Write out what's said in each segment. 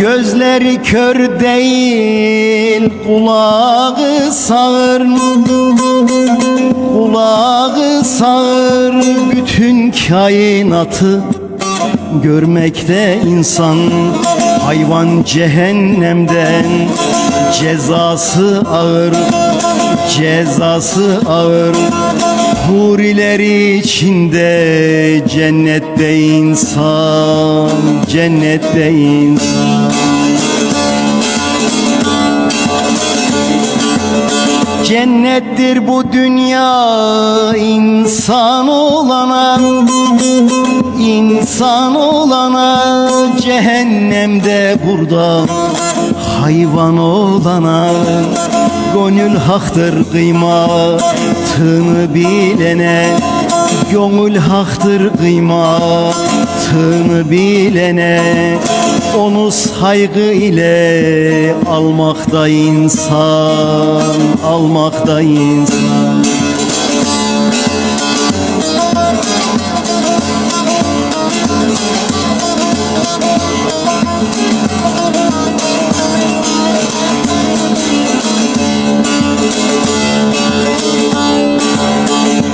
Gözleri kör değil Kulağı sağır. Kulağı sağır Bütün kainatı. Görmekte insan Hayvan cehennemden Cezası ağır Cezası ağır. Hurileri içinde Cennette insan Cennette insan Cennettir bu dünya insan olana insan olana cehennemde burada hayvan olana. Gönül haktır kıymatını bilene Gönül haktır kıymatını bilene Onu saygı ile almakta insan Almakta insan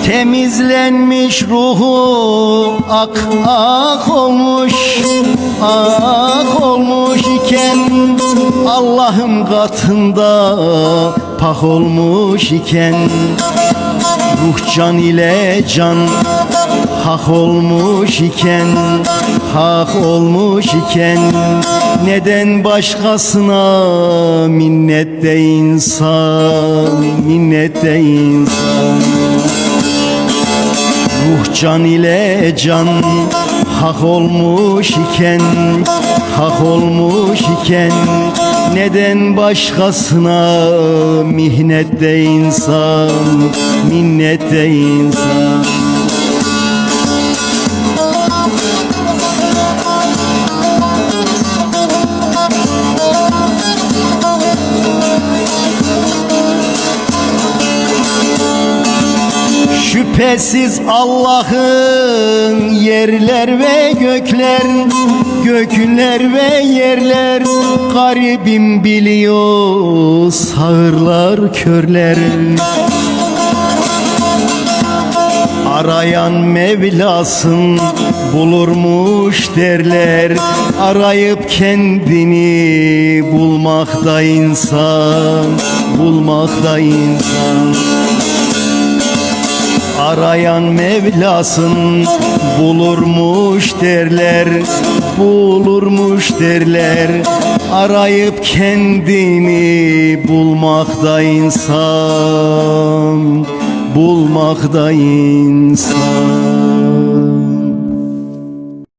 Temizlenmiş ruhu ak ak olmuş ak olmuş iken Allah'ın katında pak olmuş iken Ruh can ile can hak olmuş iken Hak olmuş iken Neden başkasına minnette insan Minnette insan can ile can hak olmuş iken Hak olmuş iken Neden başkasına mihnette insan Minnette insan Şüphesiz Allah'ın yerler ve gökler Gökler ve yerler. Garibim biliyor sağırlar körler. Arayan Mevlasın bulurmuş derler. Arayıp kendini bulmakta insan Bulmakta insan Arayan Mevlasın bulurmuş derler Bulurmuş derler. Arayıp kendini bulmakta insan Bulmakta insan